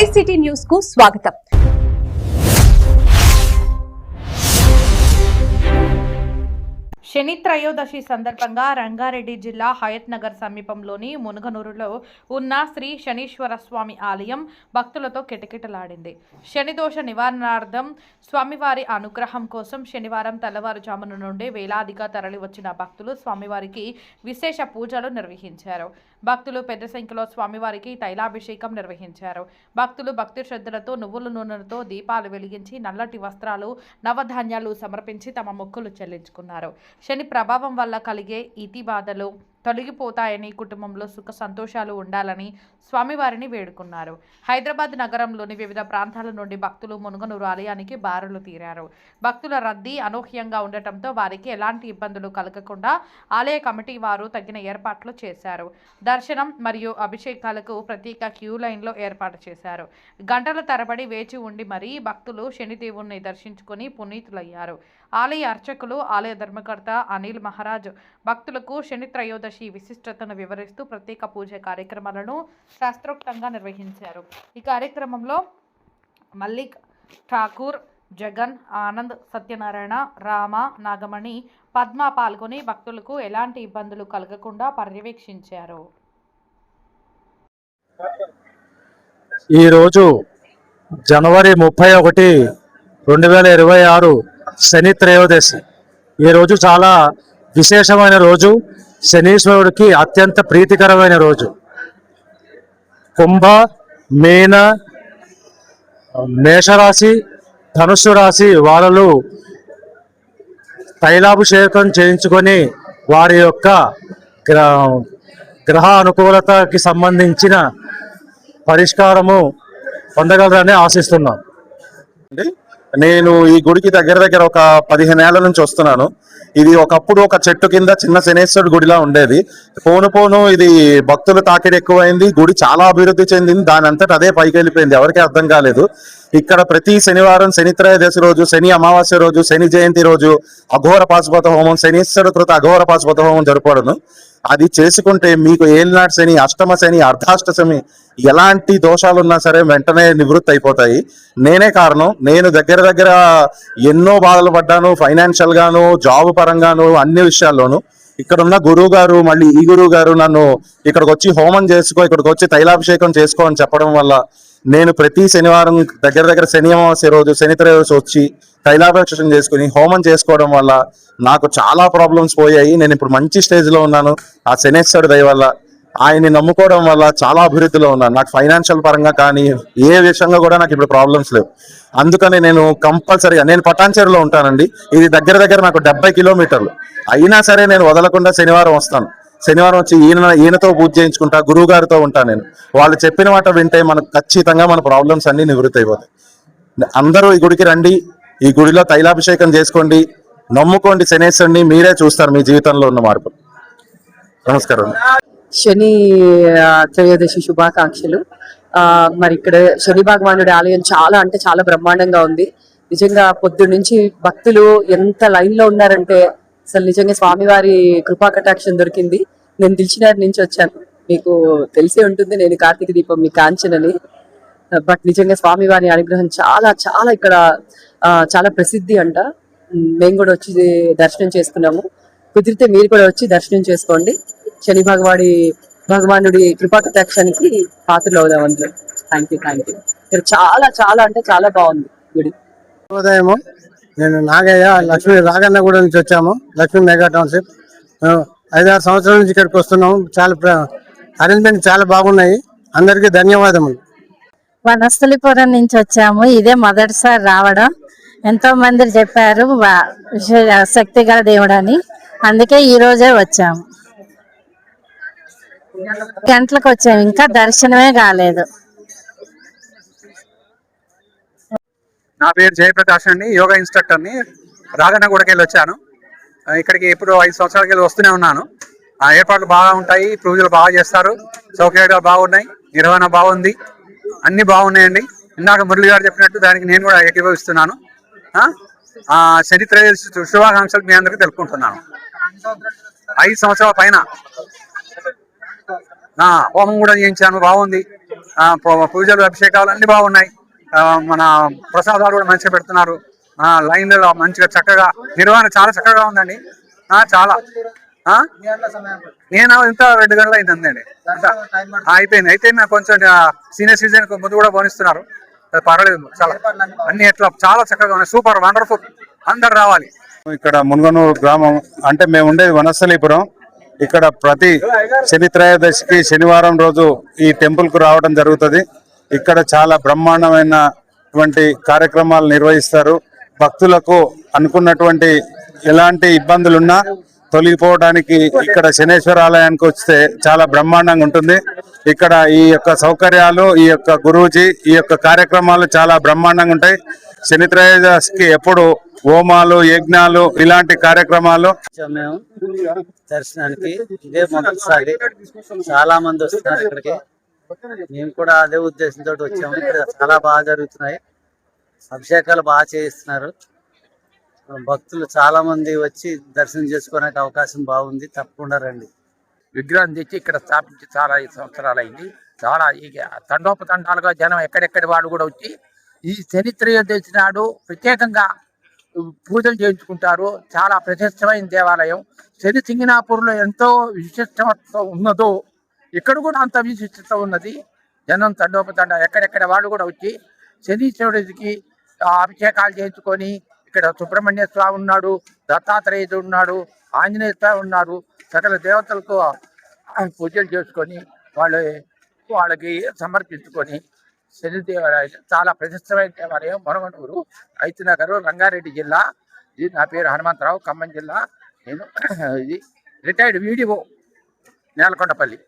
ICT news కు స్వాగతం శని త్రయోదశి సందర్భంగా రంగారెడ్డి జిల్లా హయత్ నగర్ సమీపంలోని మునుగనూరులో ఉన్న శ్రీ శనీశ్వర స్వామి ఆలయం భక్తులతో కిటకిటలాడింది. శని దోష నివారణార్థం స్వామివారి అనుగ్రహం కోసం శనివారం తెల్లవారుజామున నుండి వేలాదిగా తరలివచ్చిన భక్తులు స్వామివారికి విశేష పూజలు నిర్వహించారు. భక్తులు పెద్ద సంఖ్యలో స్వామివారికి తైలాభిషేకం నిర్వహించారు. భక్తులు భక్తి శ్రద్ధలతో నువ్వుల నూనెలతో దీపాలు వెలిగించి నల్లటి వస్త్రాలు నవధాన్యాలు సమర్పించి తమ మొక్కులు చెల్లించుకున్నారు. శని ప్రభావం వల్ల కలిగే ఇతి బాధలు. తొలగిపోతాయని కుటుంబంలో సుఖ సంతోషాలు ఉండాలని స్వామివారిని వేడుకున్నారు. హైదరాబాద్ నగరంలోని వివిధ ప్రాంతాల నుండి భక్తులు మునుగనూరు ఆలయానికి బారులు తీరారు. భక్తుల రద్దీ అనూహ్యంగా ఉండటంతో వారికి ఎలాంటి ఇబ్బందులు కలగకుండా ఆలయ కమిటీ వారు తగిన ఏర్పాట్లు చేశారు. దర్శనం మరియు అభిషేకాలకు ప్రత్యేక క్యూ లైన్లో ఏర్పాటు చేశారు. గంటల తరబడి వేచి ఉండి మరీ భక్తులు శనిదేవుణ్ణి దర్శించుకుని పునీతులయ్యారు. ఆలయ అర్చకులు ఆలయ ధర్మకర్త అనిల్ మహారాజ్ భక్తులకు శని త్రయోదశి విశిష్టతను వివరిస్తూ ప్రత్యేక పూజ కార్యక్రమాలను శాస్త్రోక్తంగా నిర్వహించారు. ఈ కార్యక్రమంలో మల్లిక్ ఠాకూర్ జగన్ ఆనంద్ సత్యనారాయణ రామ నాగమణి పద్మ పాల్గొని భక్తులకు ఎలాంటి ఇబ్బందులు కలగకుండా పర్యవేక్షించారు. ఈరోజు జనవరి ముప్పై ఒకటి రెండు వేల ఇరవై ఆరు శని త్రయోదశి. ఈరోజు చాలా విశేషమైన రోజు. శనీశ్వరుడికి అత్యంత ప్రీతికరమైన రోజు. కుంభ మీన మేషరాశి ధనుస్సు రాశి వాళ్ళు తైలాభిషేకం చేయించుకొని వారి యొక్క గ్రహ అనుకూలతకి సంబంధించిన పరిష్కారము పొందగలరని ఆశిస్తున్నాం. అండి? నేను ఈ గుడికి దగ్గర దగ్గర ఒక పదిహేను ఏళ్ళ నుంచి వస్తున్నాను. ఇది ఒకప్పుడు ఒక చెట్టు కింద చిన్న శనేశ్వరుడు గుడిలా ఉండేది. పోను పోను ఇది భక్తుల తాకిడి ఎక్కువైంది గుడి చాలా అభివృద్ధి చెందింది దాని అంతటా అదే పైకి వెళ్ళిపోయింది ఎవరికీ అర్థం కాలేదు. ఇక్కడ ప్రతి శనివారం శని త్రయోదశి రోజు శని అమావాస్య రోజు శని జయంతి రోజు అఘోర పాశుపత హోమం శనీశ్వర కృత అఘోర పాశుపత హోమం జరపడను అది చేసుకుంటే మీకు ఏలినాటి శని అష్టమ శని అర్ధాష్ట శని ఎలాంటి దోషాలు ఉన్నా సరే వెంటనే నివృత్తి అయిపోతాయి. నేనే కారణం. నేను దగ్గర దగ్గర ఎన్నో బాధలు పడ్డాను. ఫైనాన్షియల్ గాను జాబ్ పరంగాను అన్ని విషయాల్లోనూ. ఇక్కడ ఉన్న గురువు గారు మళ్ళీ ఈ గురువు గారు నన్ను ఇక్కడికి వచ్చి హోమం చేసుకో ఇక్కడికి వచ్చి తైలాభిషేకం చేసుకో అని చెప్పడం వల్ల నేను ప్రతి శనివారం దగ్గర దగ్గర శని అమావాస్య రోజు శని త్రయోదశి వచ్చి తైలాభిషేకం చేసుకుని హోమం చేసుకోవడం వల్ల నాకు చాలా ప్రాబ్లమ్స్ పోయాయి. నేను ఇప్పుడు మంచి స్టేజ్లో ఉన్నాను. ఆ శనేశ్వరుడు దయ వల్ల ఆయన్ని నమ్ముకోవడం వల్ల చాలా అభివృద్ధిలో ఉన్నాను. నాకు ఫైనాన్షియల్ పరంగా కానీ ఏ విషయంగా కూడా నాకు ఇప్పుడు ప్రాబ్లమ్స్ లేవు. అందుకని నేను కంపల్సరీగా నేను పటాన్చేరులో ఉంటానండి. ఇది దగ్గర దగ్గర నాకు డెబ్బై కిలోమీటర్లు. అయినా సరే నేను వదలకుండా శనివారం వస్తాను. శనివారం వచ్చి ఈయన ఈయనతో పూజ చేయించుకుంటా గురువు గారితో ఉంటాను నేను. వాళ్ళు చెప్పిన మాట వింటే మనకు ఖచ్చితంగా మన ప్రాబ్లమ్స్ అన్ని నివృత్తి అయిపోతాయి అందరూ ఈ గుడికి రండి. ఈ గుడిలో తైలాభిషేకం చేసుకోండి. నమ్ముకోండి శనేశ్వరుని మీరే చూస్తారు మీ జీవితంలో ఉన్న మార్పు. నమస్కారం. శని త్రయోదశి శుభాకాంక్షలు. ఆ మరి ఇక్కడ శని భగవానుడి ఆలయం చాలా అంటే చాలా బ్రహ్మాండంగా ఉంది. నిజంగా పొద్దు నుంచి భక్తులు ఎంత లైన్లో ఉన్నారంటే అసలు నిజంగా స్వామివారి కృపా కటాక్షం దొరికింది. నేను దిల్చినారి నుంచి వచ్చాను. మీకు తెలిసే ఉంటుంది నేను కార్తీక దీపం మీ కాంచనని. బట్ నిజంగా స్వామివారి అనుగ్రహం చాలా చాలా ఇక్కడ చాలా ప్రసిద్ధి అంట. మేము కూడా వచ్చి దర్శనం చేసుకున్నాము. కుదిరితే మీరు కూడా వచ్చి దర్శనం చేసుకోండి. శని భగవాడి భగవానుడి కృపా కటాక్షానికి పాత్రలు అవుదాం అందరూ థ్యాంక్ యూ థ్యాంక్ యూ ఇక్కడ చాలా చాలా అంటే చాలా బాగుంది గుడి. ఉదయము నేను నాగయ్య లక్ష్మీ రాగన్నగూడ నుంచి వచ్చాము. Lakshmi mega township. ఐదారు సంవత్సరాల నుంచి ఇక్కడికి వస్తున్నాము. చాలా అరేంజ్మెంట్ చాలా బాగున్నాయి. అందరికీ ధన్యవాదములు. వనస్థలిపురం నుంచి వచ్చాము. ఇదే మొదటిసారి రావడం. ఎంతో మంది చెప్పారు శక్తి గల దేవుడు అని అందుకే ఈ రోజే వచ్చాము గంటలకు వచ్చాము ఇంకా దర్శనమే కాలేదు. నా పేరు జయప్రకాష్ అండి యోగా ఇన్స్ట్రక్టర్ని. రాగన్నగూడకి వెళ్ళి వచ్చాను. ఇక్కడికి ఇప్పుడు ఐదు సంవత్సరాలకి వెళ్ళి వస్తూనే ఉన్నాను. ఆ ఏర్పాట్లు బాగా ఉంటాయి పూజలు బాగా చేస్తారు సౌకర్యాలు బాగున్నాయి నిర్వహణ బాగుంది అన్ని బాగున్నాయండి. ఇందాక మురళి గారు చెప్పినట్టు దానికి నేను కూడా ఏకీభవిస్తున్నాను. ఆ? ఆ, శుభాకాంక్షలు మీ అందరికీ తెలుపుకుంటున్నాను. ఐదు సంవత్సరాల పైన ఆ, హోమం కూడా చేయించాను. బాగుంది. ఆ, పూ- పూజలు అభిషేకాలు అన్ని బాగున్నాయి. మన ప్రసాదాలు కూడా మంచిగా పెడుతున్నారు. ఆ, లైన్లలో మంచిగా చక్కగా నిర్వహణ చాలా చక్కగా ఉందండి. ఆ, చాలా. ఆ? నేను ఇంత రెండు గంటలు అయింది అందండి అయిపోయింది. అయితే నాకు కొంచెం సీనియర్ సిటిజన్ ముందు కూడా పోనిస్తున్నారు. పర్వాలేదు చాలా. అన్ని ఎట్లా చాలా చక్కగా ఉన్నాయి. సూపర్ వండర్ఫుల్ అందరు రావాలి. ఇక్కడ మునుగనూరు గ్రామం అంటే మేము ఉండేది వనస్థలీపురం. ఇక్కడ ప్రతి శని త్రయోదశికి శనివారం రోజు ఈ టెంపుల్కు రావడం జరుగుతుంది. ఇక్కడ చాలా బ్రహ్మాండమైనటువంటి కార్యక్రమాలు నిర్వహిస్తారు. భక్తులకు అనుకున్నటువంటి ఎలాంటి ఇబ్బందులున్నా తొలగిపోవడానికి ఇక్కడ శనేశ్వర ఆలయానికి వస్తే చాలా బ్రహ్మాండంగా ఉంటుంది. ఇక్కడ ఈ యొక్క సౌకర్యాలు ఈ యొక్క గురూజీ ఈ యొక్క కార్యక్రమాలు చాలా బ్రహ్మాండంగా ఉంటాయి. శని త్రయోదశికి ఎప్పుడు హోమాలు యజ్ఞాలు ఇలాంటి కార్యక్రమాలు మేము దర్శనానికి. ఇదే మొదటిసారి చాలా మంది వస్తున్నారు ఇక్కడికి. మేము కూడా అదే ఉద్దేశంతో వచ్చాము. ఇక్కడ చాలా బాగా జరుగుతున్నాయి. అభిషేకాలు బాగా చేయిస్తున్నారు. భక్తులు చాలా మంది వచ్చి దర్శనం చేసుకోవడానికి అవకాశం బాగుంది. తప్పకుండా రండి. విగ్రహం తెచ్చి ఇక్కడ స్థాపించి చాలా ఐదు సంవత్సరాలు అయింది చాలా ఈ తండోపతండాలుగా జనం ఎక్కడెక్కడి వాళ్ళు కూడా వచ్చి ఈ శనిత్రయోదశి నాడు ప్రత్యేకంగా పూజలు చేయించుకుంటారు. చాలా ప్రశస్తమైన దేవాలయం. శని సింగినాపూర్లో ఎంతో విశిష్టత ఉన్నదో ఇక్కడ కూడా అంత విశిష్టత ఉన్నది. జనం తండోపతండ ఎక్కడెక్కడ వాళ్ళు కూడా వచ్చి శనీశ్వరుడికి అభిషేకాలు చేయించుకొని ఇక్కడ సుబ్రహ్మణ్య స్వామి ఉన్నాడు దత్తాత్రేయుడు ఉన్నాడు ఆంజనేయ స్వామి ఉన్నారు. సకల దేవతలకు పూజలు చేసుకొని వాళ్ళ వాళ్ళకి సమర్పించుకొని శని చాలా ప్రసిద్ధమైన దేవాలయం మరొకనూరు రైతునగర్ రంగారెడ్డి జిల్లా. ఇది నా పేరు హనుమంతరావు ఖమ్మం జిల్లా. నేను ఇది రిటైర్డ్ వీడియో నేలకొండపల్లి.